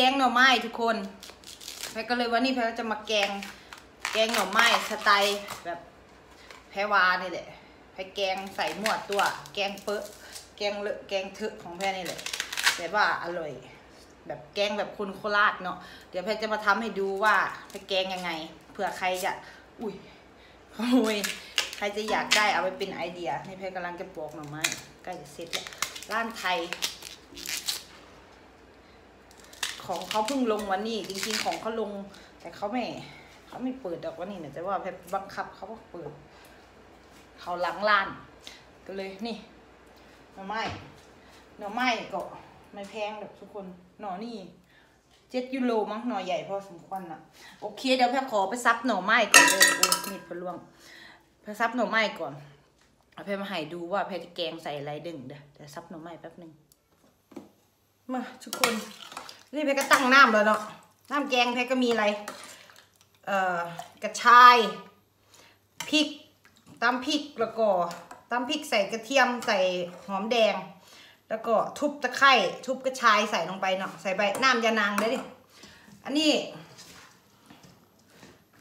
แกงหน่อไม้ทุกคนแพรก็เลยวันนี้แพรจะมาแกงแกงหน่อไม้สไตล์แบบแพรวานี่แหละแพรแกงใส่หมวดตัว แกงเปอะแกงเลอะแกงเถอะของแพรนี่แหละแต่ว่าอร่อย แบบแกงแบบคนโคราชเนาะเดี๋ยวแพทย์จะมาทำให้ดูว่าไปแกงยังไงเผื่อใครจะอุ้ยขโมยใครจะอยากได้เอาไปเป็นไอเดียนี่แพทย์กำลังจะปอกหน่อไม้ใกล้จะเสร็จแล้วร้านไทย ของเขาเพิ่งลงวันนี้ จริง ๆ ของเขาลง แต่เขาไม่เขาไม่เปิดดอกวันนี้เนี่ยแต่ว่าแพทย์บังคับเขาก็เปิด เขาหลังร้าน ก็เลยนี่หน่อไม้หน่อไม้ก็ไม่แพงแบบทุกคนหน่อนี่เจ็ดยูโรมั้งหน่อใหญ่พอสมควรอะ โอเค เดี๋ยวแพรขอไปซับหน่อไม้ก่อนเลยโอ้มีดพะล่วงไปซับหน่อไม้ก่อนเอาแพรมาให้ดูว่าแพรจะแกงใส่อะไรดึงเดี๋ยวเดี๋ยวซับหน่อไม้แป๊บหนึ่งมาทุกคน นี่แพรก็ตั้งน้ำแล้วเนาะน้ำแกงแพรก็มีอะไร เอ่อกระชายพริกตำพริกแล้วก็ตำพริกใส่กระเทียมใส่หอมแดง แล้วก็ทุบตะไคร่ทุบกระชายใส่ลงไปเนาะใส่ใบน้ำยานางได้ดิอันนี้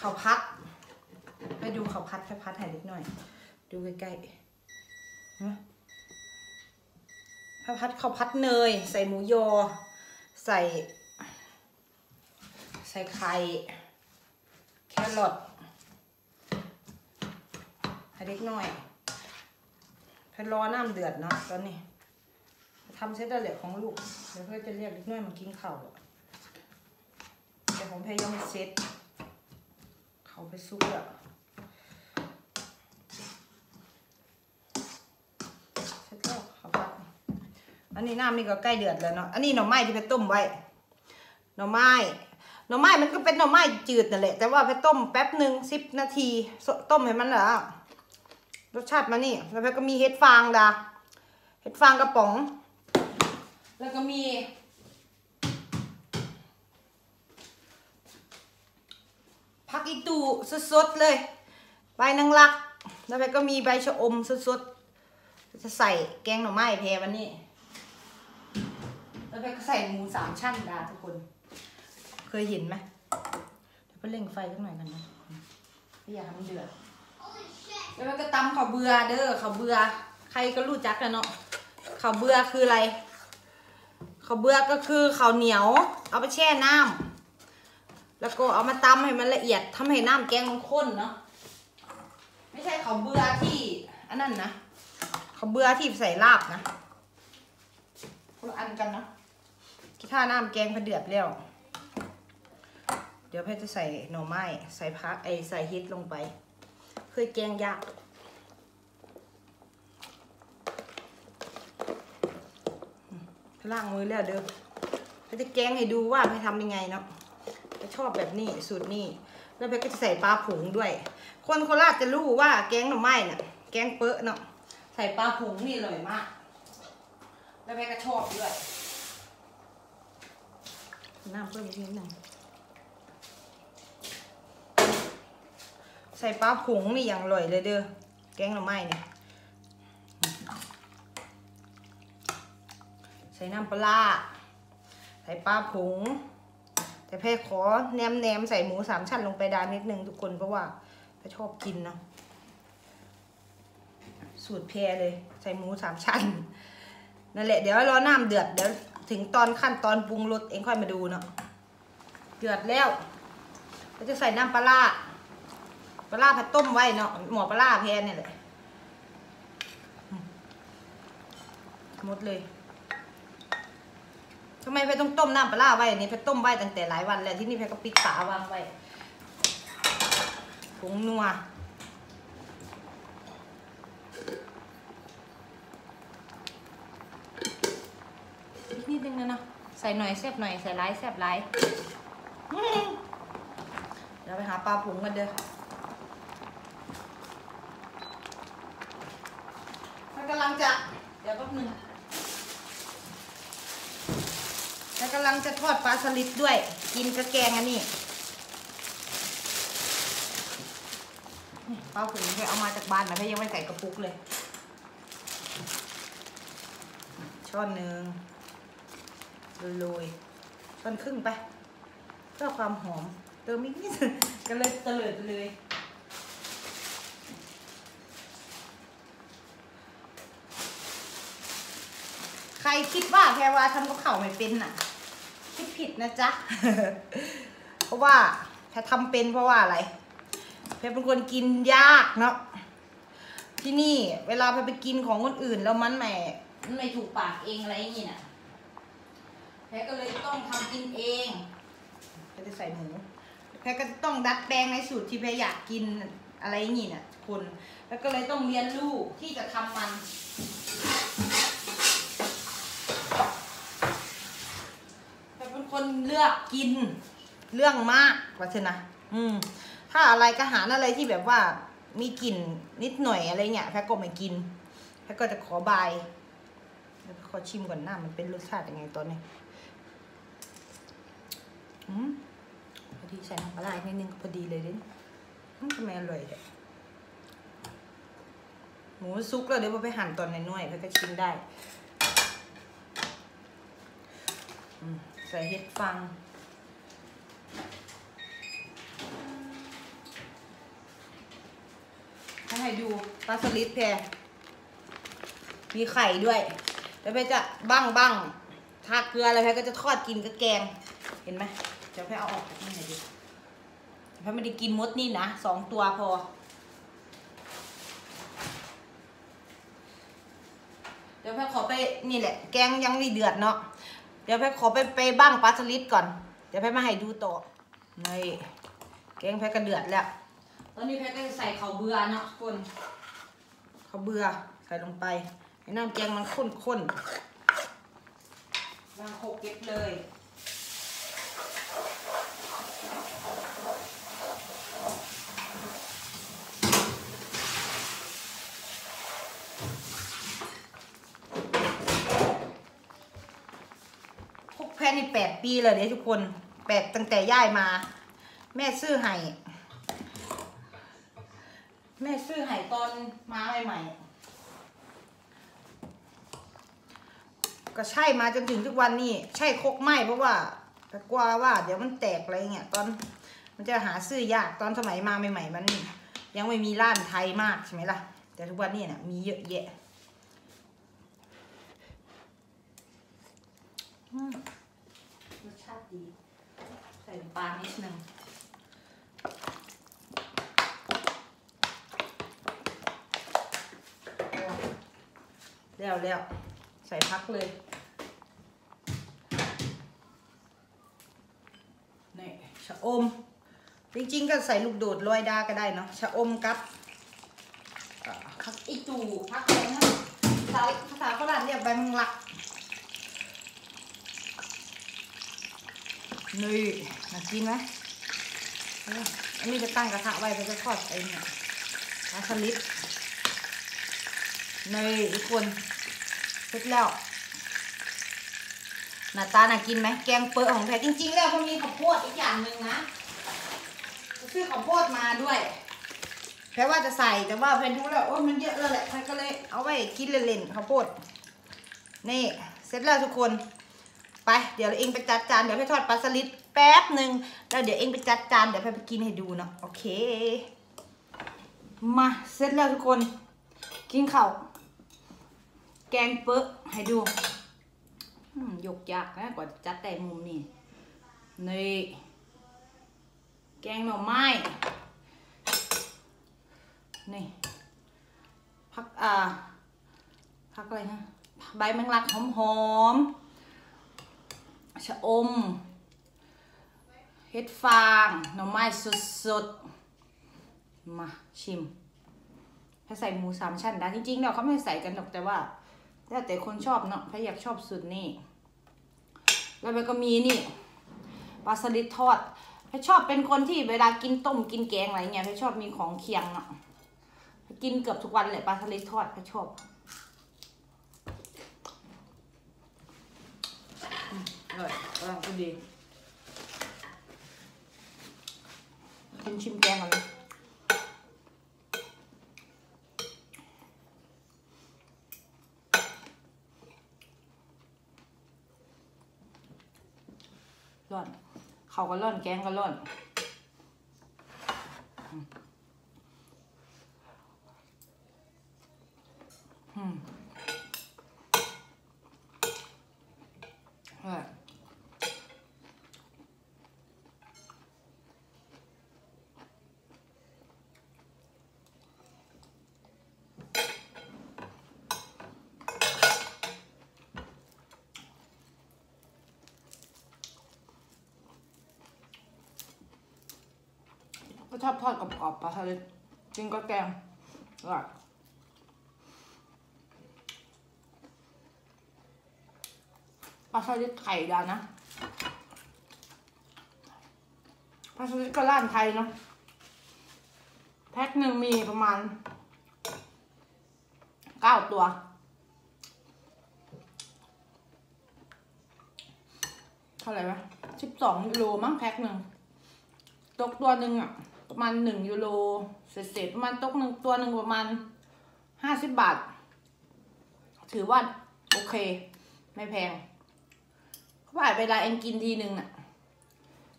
ข้าวพัดไปดูข้าวพัดข้าวพัดให้เล็กหน่อย ดูใกล้ๆนไหมข้าวพัดข้าวพัดเนย ใส่หมูยอ ใส่ ใส่ไข่แครอทให้เล็กน่อยไปรอน้ำเดือดเนาะตอนนี้ทำเสร็จแล้วแหละของลูกเดี๋ยวเพื่อจะเรียกเล็กน้อยมากินข้าวอะแต่ของแพรยังไม่เสร็จเขาไปซุกอะเสร็จแล้วเขาพัก อันนี้น้ำนี่ก็ใกล้เดือดแล้วเนาะ อันนี้หน่อไม้ที่แพรต้มไว้ หน่อไม้ หน่อไม้มันก็เป็นหน่อไม้จืดนั่นแหละ แต่ว่าแพรต้มแป๊บหนึ่งสิบนาที ต้มให้มันเหรอรสชาติมันนี่ แล้วแพรก็มีเห็ดฟางดาเห็ดฟางกระป๋อง แล้วก็มี ผักอีตูสดๆเลย ใบนางรัก แล้วไปก็มีใบชะอมสดๆ จะใส่แกงหน่อไม้แพรวันนี้ แล้วไปก็ใส่หมูสามชั้นดาทุกคน เคยเห็นไหมเดี๋ยวไปเร่งไฟสักหน่อยกันนะไม่อยากให้มันเดือดแล้วมันก็ตำข้าวเบือเด้อข้าวเบือ ใครก็รู้จักกันเนาะข้าวเบือคืออะไรข้าวเบือก็คือข้าวเหนียว เอาไปแช่น้ำแล้วก็เอามาตำให้มันละเอียดทำให้น้ำแกงมันข้นเนาะไม่ใช่ข้าวเบือที่อันนั้นนะข้าวเบือที่ใส่ลาบนะคนละอันกันนะ ถ้าน้ำแกงพอเดือดแล้ว เดี๋ยวแพทย์จะใส่หน่อไม้ ใส่พักไอใส่ฮิตลงไป เคยแกงยากล้างมือแล้วเด้อเพรจะแกงให้ดูว่าเพรทำยังไงเนาะเพชรชอบแบบนี้สูตรนี้ แล้วเพชรก็จะใส่ปลาผงด้วย คนโคราชจะรู้ว่าแกงหน่อไม้เนี่ยแกงเป๊ะเนาะ ใส่ปลาผงนี่อร่อยมาก แล้วเพชรก็ชอบด้วย น้ำเพิ่มอีกนิดหนึ่งใส่ปลาผงนี่อย่างอร่อยเลยเด้อแกงหน่อไม้เนี่ยใส่น้ำปลาใส่ปลาผงแต่แพ่ขอแนมแนมใส่หมูสามชั้นลงไปดานนิดนึงทุกคนเพราะว่าพ่ชอบกินเนาะสูตรแพรเลย ใส่หมูสามชั้นนั่นแหละเดี๋ยวรอน้ำเดือดเดี๋ยว ถึงตอนขั้นตอนปรุงรสเองค่อยมาดูเนาะเดือดแล้วก็จะใส่น้ำปลาปลาผัดต้มไว้เนาะหมอปลาแพรเนี่ยแหละหมดเลยทำไมเพต้องต้มน้ำปลาไว้อันนี้เพต้มไว้ตั้งแต่หลายวันแล้วที่นี่เพก็ปิดฝาวางไว้ผงนัวอีกนิดนึงนะเนาะ ใส่หน่อยแซ่บหน่อยใส่ร้ายแซ่บร้ายเดี๋ยวไปหาปลาผงกันเด้อมันกำลังจะ เดี๋ยวแป๊บหนึงแล้วกำลังจะทอดปลาสลิดด้วย กินกระแกงอันนี้ป้าผืนไปเอามาจากบ้านนะพี่ยังไม่ใส่กระปุกเลย ช้อนหนึ่ง โรยๆช้อนครึ่งไป เพื่อความหอม เติมอีกนิดนึงก็เลยเตลิดเลยใครคิดว่าแพรวาทำกับข้าไม่เป็นน่ะ คิดผิดนะจ๊ะ เพราะว่าแพรทำเป็นเพราะว่าอะไรแพรเป็นคนกินยากเนาะที่นี่ เวลาแพรไปกินของคนอื่นแล้วมันไม่มันไม่ถูกปากเองอะไรอย่างนี้น่ะ แพรก็เลยต้องทำกินเองแพรจะใส่หมูแพรก็จะต้องดัดแปลงในสูตรที่แพรอยากกินอะไรอย่างนี้น่ะคน แล้วก็เลยต้องเรียนรู้ที่จะทำมันแต่เป็นคนเลือกกินเรื่องมากว่าเธอนนะอืม ถ้าอะไรก็หารอะไรที่แบบว่ามีกลิ่นนิดหน่อยอะไรเงี้ยแพทก็ไม่กินแพทก็จะขอบายแล้วขอชิมก่อนหน้ามันเป็นรสชาติยังไงตอนนี้ พอดีใส่น้ำปลาร้าอีกนิดนึงก็พอดีเลยด้อืมทำไมอร่อยเลยหมูซุกแล้วเดี๋ยวพอไปหั่นตอนน้อยๆแพทก็ชิมได้ ใส่เห็ดฟังให้ให้ดูปลาสลิดแพรมีไข่ด้วย แล้วแพรจะบ้างบ้างทาเกลืออะไรแพรก็จะทอดกินกับแกง เห็นไหม เดี๋ยวแพรเอาออกจากนี่หน่อยดิแพรไม่ได้กินมดนี่นะสองตัวพอ เดี๋ยวแพรขอไปนี่แหละ แกงยังไม่เดือดเนาะเดี๋ยวแพรขอไปไปบ้างปลาสลิดก่อน เดี๋ยวแพรมาให้ดูต่อนี่แกงแพรก็เดือดแล้วตอนนี้แพรก็จะใส่ข้าวเบื่อเนาะทุกคนข้าวเบื่อใส่ลงไปให้น้ำแกงมันข้นๆวางโคกเก็บเลย พวกแพทย์นี่แปดปีเลยเด้ทุกคนแปดตั้งแต่ย่ายมา แม่ซื้อให้แม่ซื้อให้ตอนมาใหม่ๆก็ใช่มาจนถึงทุกวันนี้ใช่คกไหมเพราะว่า กลัวว่าเดี๋ยวมันแตกอะไรเงี้ยตอนมันจะหาซื้อยากตอนสมัยมาใหม่ ๆ มัน ยังไม่มีร้านไทยมากใช่ไหมล่ะ แต่ทุกวันนี้เนี่ยมีเยอะแยะอืมรสชาติ ดี ใส่น้ำปลานิดนึงแล้วแล้วใส่พักเลยนี่ชะอม จริงๆ ก็ใส่ลูกโดดลอยดาก็ได้เนาะชะอมกับอ่อพักอีตูพักอะไรนะภาษาภาษาฝรั่งเรียกใบมังลัก นี่น่ากินไหมอันนี้จะตั้งกระทะไว้เพื่อจะทอดไอ้เนี่ยปลาสลิดนี่ทุกคนเสร็จแล้วหน้าตาน่ากินไหมแกงเปิดของแท้จริง ๆ แล้วมันมีข้าวโพดอีกอย่างหนึ่งนะซื้อข้าวโพดมาด้วยแค่ว่าจะใส่แต่ว่าแพนดูแล้วโอ้มันเยอะแล้วแหละแพนก็เลยเอาไว้กินเล่นๆข้าวโพดนี่เสร็จแล้วทุกคน ไปเดี๋ยวเองไปจัดจานเดี๋ยวให้ทอดปลาสลิดแป๊บหนึ่งแล้วเดี๋ยวเองไปจัดจานเดี๋ยวไปกินให้ดูเนาะโอเค มาเสร็จแล้วทุกคน กินข้าวแกงเป๊ะให้ดูอืมยกยากนะกว่าจะจัดแต่มุมนี่นี่แกงหน่อไม้นี่พักอ่าพักอะไรนะใบแมงลักหอมๆ ชะอมเห็ดฟางหน่อไม้สดๆ มาชิม ถ้าใส่หมูสามชั้นได้จริงๆเนาะเขาไม่ใส่กันหรอกแต่ว่าแล้วแต่คนชอบเนาะถ้าอยากชอบสุดนี่ แล้วมันก็มีนี่ปลาสลิดทอดถ้าชอบเป็นคนที่เวลากินต้มกินแกงอะไรเงี้ยถ้าชอบมีของเคียงเนาะกินเกือบทุกวันเลยปลาสลิดทอดถ้าชอบ อร่อยกำลังพอดีกินชิมแกงก่อนร่อนเขาก็ร่อนแกงก็ร่อน ชอบทอดกรอบๆปลาทะเลกินก็แกงอร่อยปลาสลิดไข่ดานะปลาสลิดก็ร้านไทยเนาะแพ็คหนึ่งมีประมาณเก้าตัว เท่าไหร่วะสิบสองโรมั้งแพ็คหนึ่งตกตัวหนึ่งอะ ประมาณหนึ่งยูโรเศษๆประมาณตกหนึ่งตัวหนึ่งประมาณห้าสิบบาท ถือว่าโอเค ไม่แพงเพราะว่าเวลาเองกินทีหนึ่งอะ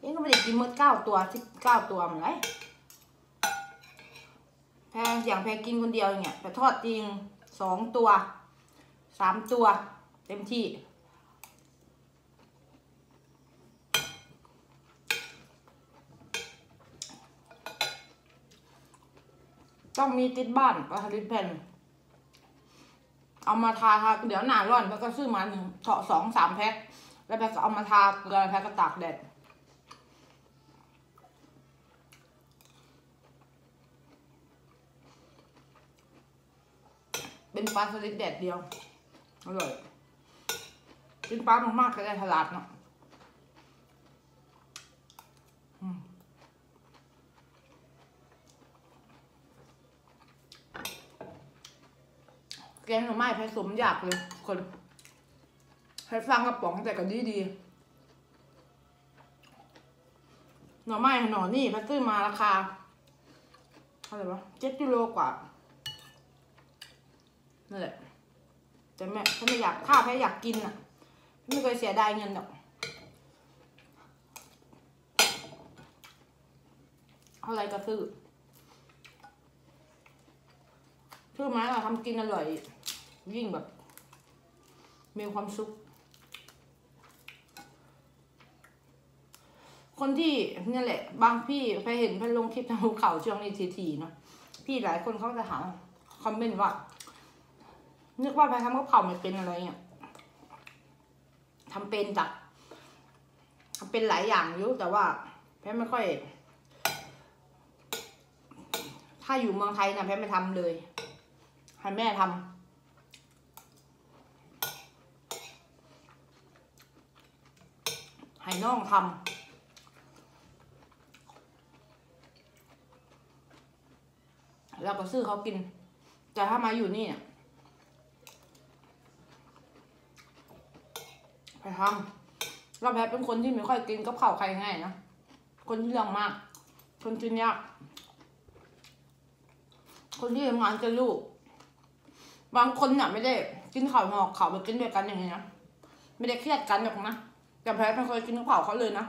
เองก็ไม่ได้กินหมดเก้าตัวสิบเก้าตัวเหมือนไรแพงอย่างแพงกินคนเดียวอย่างเงี้ยแต่ทอดจริงสองตัวสามตัว เต็มที่ ต้องมีติดบ้านปลาทะเลแผ่น เอามาทาทาเดี๋ยวหนาร้อนแล้วก็ซื้อมาหนึ่งเถาะสองสามแพ็คแล้วแพ็คก็เอามาทาเกลือแพ็คก็ตากแดดเป็นปลาสลิดแดดเดียวอร่อยกินปลามากๆก็ได้ฉลาดเนาะ แกงหน่อไม้ผสมอยากเลย คนให้ฟังกระป๋องแต่ก็ดีดีหน่อไม้หน่อนี่พัซื้อมาราคาเท่าไหร่วะเจ็ดกิโลกว่านั่นแหละแต่แม่ถ้าไม่อยากข้าวแค่อยากกินอะ ไม่เคยเสียดายเงินหรอกเออะไรก็ซื้อ ซื้อมาเราทำกินอร่อย ยิ่งแบบ มีความสุข คนที่เนี่ยแหละ บางพี่ไปเห็นพื่อนลงคลิปทางภูเขาช่วงนี้ทีๆเนาะพี่หลายคนเขาจะถามคอมเมนต์ว่านึกว่าไปทำกับเผาไม่เป็นอะไรเงี้ยทำเป็นจ้ะทำเป็นหลายอย่างอยู่แต่ว่าแพทย์ไม่ค่อย ถ้าอยู่เมืองไทยนะแพทย์ไม่ทำเลย ให้แม่ทำให้น้องทำแล้วก็ซื้อเขากิน แต่ถ้ามาอยู่นี่เนี่ยไปทำเราแพทย์เป็นคนที่ไม่ค่อยกินกับข้าวใครง่ายนะ คนที่เรื่องมาก คนกินยาก คนที่ทำงานจะลูก บางคนน่ะ ไม่ได้กินข้าวหอกข้าวไปกินด้วยกันอย่างนี้นะไม่ได้เครียดกันหรอกนะแต่แพทย์ไม่เคยกินข้าวเขาเลยนะ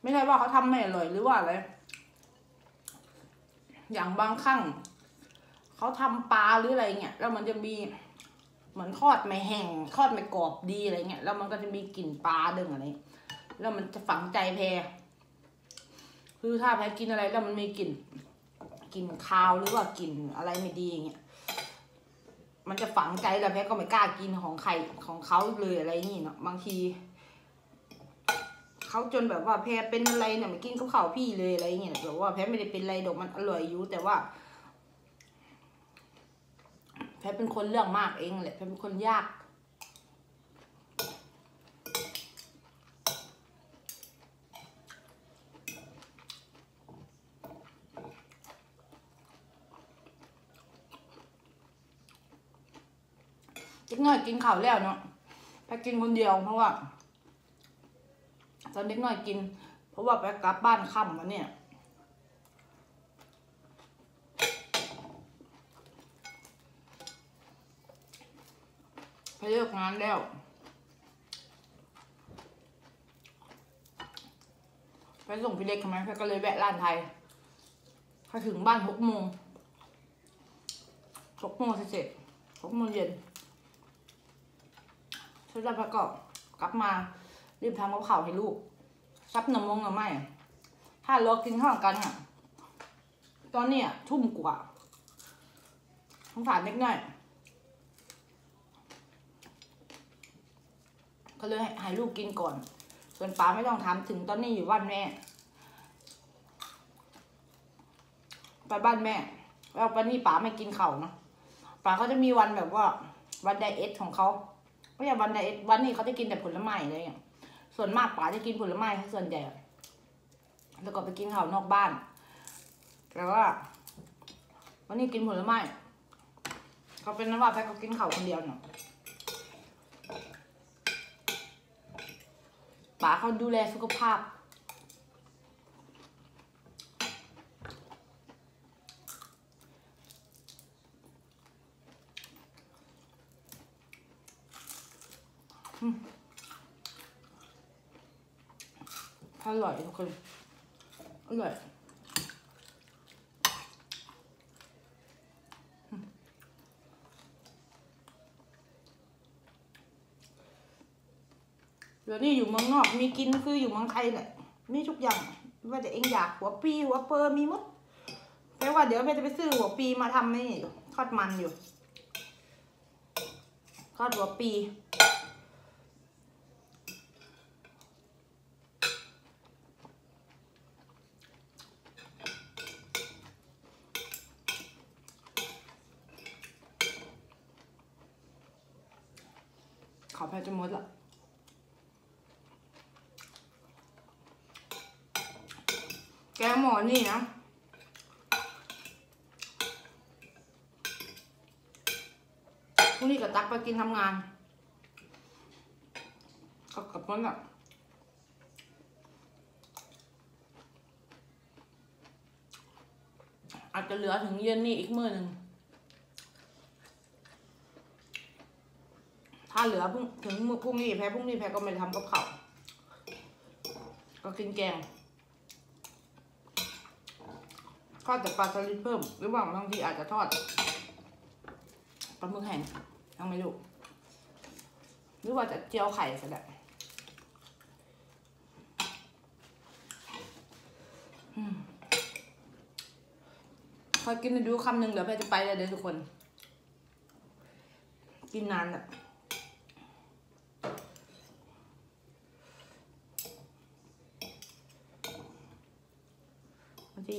ไม่ใช่ว่าเขาทำไม่อร่อยหรือว่าอะไรอย่างบางครั้งเขาทำปลาหรืออะไรเงี้ยแล้วมันจะมีเหมือนทอดไม่แห้งทอดไม่กรอบดีอะไรเงี้ยแล้วมันก็จะมีกลิ่นปลาดึงอะไรแล้วมันจะฝังใจแพรคือถ้าแพรกินอะไรแล้วมันมีกลิ่นกลิ่นคาวหรือว่ากลิ่นอะไรไม่ดีอย่างเงี้ย มันจะฝังใจแล้วแพรก็ไม่กล้ากินของใครของเขาเลยอะไรนี่เนาะบางทีเขาจนแบบว่าแพรเป็นอะไรเนี่ยไม่กินกับข้าวพี่เลยอะไรเงี้ยแบบว่าแพรไม่ได้เป็นอะไรดอกมันอร่อยอยู่แต่ว่า แพ้เป็นคนเรื่องมากเองแหละแพ้เป็นคนยาก เด็กน้อยกินข้าวแล้วเนาะแพทกินคนเดียวเพราะว่าตอนเด็กน้อยกิน เพราะว่าไปกลับบ้านค่ำวันเนี่ยไปเลิกงานแล้วไปส่งพี่เล็กทำไมแพทก็เลยแวะร้านไทยพอถึงบ้านหกโมงหกโมงเสร็จหกโมงเย็น เสร็จแล้วแพทก็กลับมารีบทำกับข้าวให้ลูกซับน้ำมงน้ำไม่ถ้ารอกินข้าวกันอะตอนเนี้ยทุ่มกว่าสงสารเล็กน้อยก็เลยให้ลูกกินก่อน ส่วนป๋าไม่ต้องทำถึงตอนนี้อยู่บ้านแม่ ไปบ้านแม่ แล้ววันนี้ป๋าไม่กินเข่าวนะป๋าเขาจะมีวันแบบว่า วันไดเอทของเขา ไม่ใช่วันไดวันนี้เขาจะกินแต่ผลไม้เลยอะส่วนมากป๋าจะกินผลไม้ส่วนใหญ่แล้วก็ไปกินข้าวนอกบ้าน แต่ว่า วันนี้กินผลไม้เขาเป็นนั้นว่าแพ้เขากินข้าวคนเดียวเนาะป๋าเขาดูแลสุขภาพ อืมอร่อยทุกคน อร่อยเดี๋ยวนี้อยู่เมืองนอกมีกินคืออยู่เมืองไทยแหละมีทุกอย่างว่าจะเองอยากหัวปีหัวเปอร์มีมดแปลว่าเดี๋ยวแม่จะไปซื้อหัวปีมาทำนี่ทอดมันอยู่ทอดหัวปี ขอแพจะหมดละแกงหมอนี่นะพรุ่งนี้กับตักไปกินทำงาน กับกับคนอะอาจจะเหลือถึงเย็นนี่อีกมื้อหนึ่ง ถ้าเหลือพุ่งถึงพรุ่งนี้แพ้พรุ่งนี้แพ้ก็ไม่ทำกับข้าวก็กินแกงทอดแต่ปลาสลิดเพิ่ม หรือว่าบางทีอาจจะทอดปลาหมึกแห้งยังไม่รู้หรือว่าจะเจียวไข่ก็ได้อืมพอกินดูคำหนึ่งเดี๋ยวแม่จะไปเลยเดี๋ยวทุกคน กินนานอะ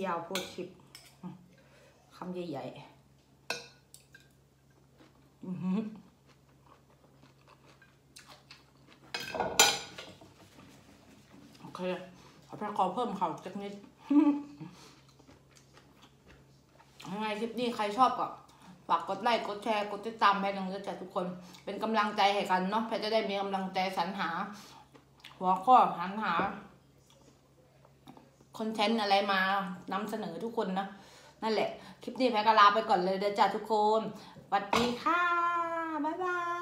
ยาวโพดชิปคำใหญ่ๆ อือหือโอเคขอพระขอเพิ่มเขาสักนิดยังไงคลิปนี้ใครชอบก็ฝากกดไลค์กดแชร์กดติดตามแพทย์นังจะจัดทุกคน เป็นกำลังใจให้กันเนาะแพทย์จะได้มีกำลังใจสรรหา หัวข้อสรรหา คอนเทนต์อะไรมานำเสนอทุกคนนะนั่นแหละ คลิปนี้แพก็ลาไปก่อนเลยเดี๋ยวจ้าทุกคนสวัสดีค่ะ บ๊ายบาย